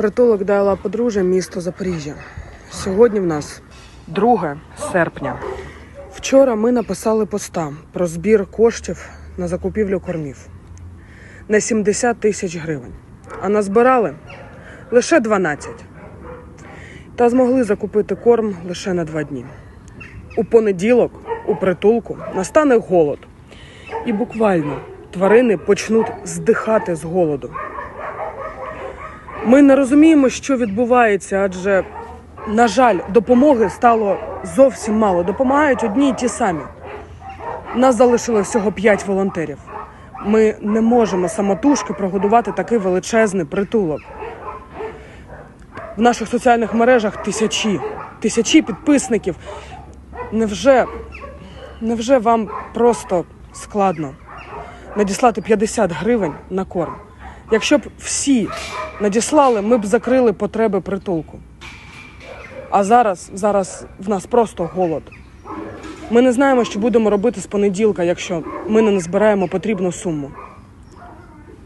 Притулок Дайла Подружжя, місто Запоріжжя. Сьогодні в нас 2 серпня. Вчора ми написали поста про збір коштів на закупівлю кормів на 70 тисяч гривень. А назбирали лише 12. Та змогли закупити корм лише на два дні. У понеділок у притулку настане голод. І буквально тварини почнуть здихати з голоду. Ми не розуміємо, що відбувається, адже, на жаль, допомоги стало зовсім мало. Допомагають одні й ті самі. Нас залишило всього 5 волонтерів. Ми не можемо самотужки прогодувати такий величезний притулок. В наших соціальних мережах тисячі, тисячі підписників. Невже, невже вам просто складно надіслати 50 гривень на корм? Якщо б всі надіслали, ми б закрили потреби притулку. А зараз, зараз в нас просто голод. Ми не знаємо, що будемо робити з понеділка, якщо ми не назбираємо потрібну суму.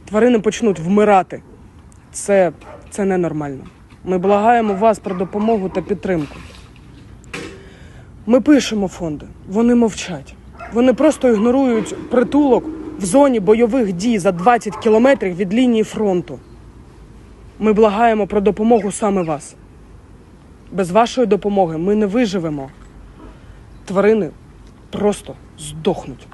Тварини почнуть вмирати. Це, це ненормально. Ми благаємо вас про допомогу та підтримку. Ми пишемо фонди, вони мовчать. Вони просто ігнорують притулок в зоні бойових дій за 20 кілометрів від лінії фронту. Ми благаємо про допомогу саме вас. Без вашої допомоги ми не виживемо. Тварини просто здохнуть.